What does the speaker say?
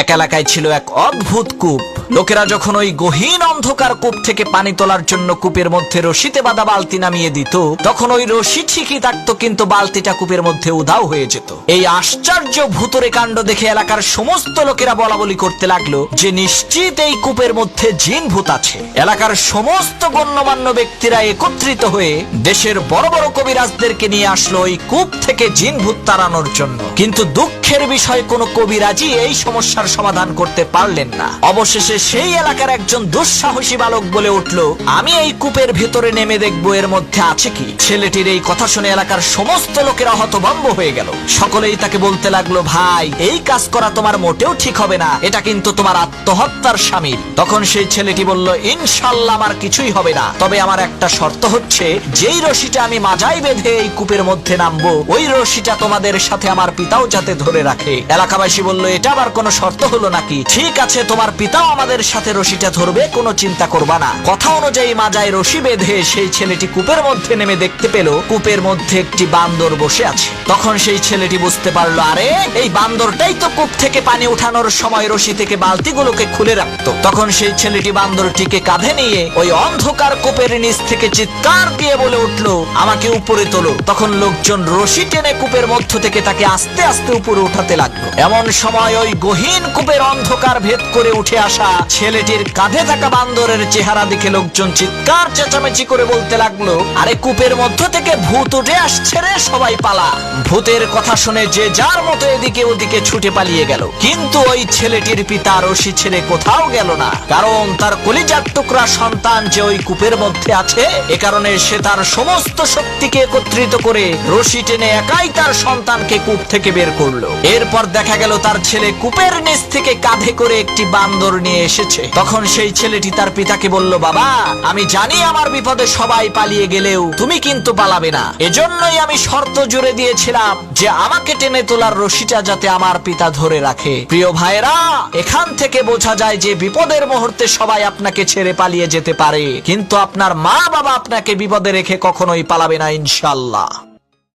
এক এলাকায় ছিল এক অদ্ভুত কূপ। লোকেরা যখন ওই গহীন অন্ধকার কূপ থেকে পানি তোলার জন্য কূপের মধ্যে রশিতে বাঁধা বালতি নামিয়ে দিত, তখন ওই রশি ঠিকই থাকতো, কিন্তু বালতিটা কূপের মধ্যে উধাও হয়ে যেত। এই আশ্চর্য ভূতরে কাণ্ড দেখে এলাকার সমস্ত লোকেরা বলা বলি করতে লাগল যে নিশ্চিত এই কূপের মধ্যে জিন ভূত আছে। এলাকার সমস্ত গণ্যমান্য ব্যক্তিরা একত্রিত হয়ে দেশের বড় বড় কবিরাজদেরকে নিয়ে আসলো ওই কূপ থেকে জিন ভূত তাড়ানোর জন্য। কিন্তু দুঃখের বিষয়, কোনো কবিরাজই এই সমস্যার সমাধান করতে পারলেন না। অবশেষে সেই এলাকার একজন দুঃসাহসী বালক বলে উঠল, আমি এই কূপের ভেতরে নেমে দেখব এর মধ্যে আছে কি? ছেলেটির এই কথা শুনে এলাকার সমস্ত লোকেরা হতভম্ব হয়ে গেল। সকলেই তাকে বলতে লাগল, ভাই, এই কাজ করা তোমার মোটেও ঠিক হবে না। এটা কিন্তু তোমার আত্মহত্যার সামিল। তখন সেই ছেলেটি বলল, ইনশাল্লাহ আমার কিছুই হবে না। তবে আমার একটা শর্ত হচ্ছে, যেই রশিটা আমি মাজাই বেঁধে এই কূপের মধ্যে নামবো, ওই রশিটা তোমাদের সাথে আমার পিতাও যাতে ধরে রাখে। এলাকাবাসী বলল, এটা আবার কোনো শর্ত হলো নাকি? ঠিক আছে, তোমার পিতাও আমাদের সাথে রশিটা ধরবে, কোনো চিন্তা করবা না। কথা অনুযায়ী মাজায় রশি বেঁধে সেই ছেলেটি কূপের মধ্যে নেমে দেখতে পেল, কূপের মধ্যে একটি বান্দর বসে আছে। তখন সেই ছেলেটি বুঝতে পারল, আরে, এই বান্দরটাই তো কূপ থেকে পানি উঠানোর সময় রশি থেকে বালতিগুলোকে খুলে রাখতো। তখন সেই ছেলেটি বান্দরটিকে কাঁধে নিয়ে ওই অন্ধকার কূপের নিচ থেকে চিৎকার দিয়ে বলে উঠল, আমাকে উপরে তোলো। তখন লোকজন রশি টেনে কূপের মধ্য থেকে তাকে আস্তে আস্তে উপরে উঠাতে লাগল। এমন সময় ওই গহীন কূপের অন্ধকার ভেদ করে উঠে আসা ছেলেটির কাঁধে থাকা বান্দরের চেহারা দেখে লোকজন চিৎকার, চেঁচামেচি করে বলতে লাগল, আরে কূপের মধ্য থেকে ভূত উঠে আসছে রে সবাই পালা। ভূতের কথা শুনে যে যার মতো এদিকে ওদিকে ছুটে পালিয়ে গেল। কিন্তু ওই ছেলেটির পিতা রশি ছেড়ে কোথাও গেল না, কারণ তার কলিজার টুকরা সন্তান যে ওই কূপের মধ্যে আছে, এ কারণে সে তার সমস্ত শক্তিকে একত্রিত করে রশি টেনে একাই তার সন্তানকে কূপ থেকে বের করল। এরপর দেখা গেল তার ছেলে কূপের নিচ থেকে কাঁধে করে একটি বান্দর নিয়ে এসেছে। তখন সেই ছেলেটি তার পিতাকে বলল, বাবা, আমি জানি আমার বিপদে সবাই পালিয়ে গেলেও তুমি কিন্তু পালাবে না। এজন্যই আমি শর্ত জুড়ে দিয়েছিলাম যে আমাকে টেনে তোলার রশিটা যাতে আমার পিতা ধরে রাখে। প্রিয় ভাইরা এখান থেকে বোঝা যায় যে বিপদের মুহূর্তে সবাই আপনাকে ছেড়ে পালিয়ে যেতে পারে। কিন্তু আপনার মা বাবা আপনাকে বিপদে রেখে কখনোই পালাবে না ইনশাল্লাহ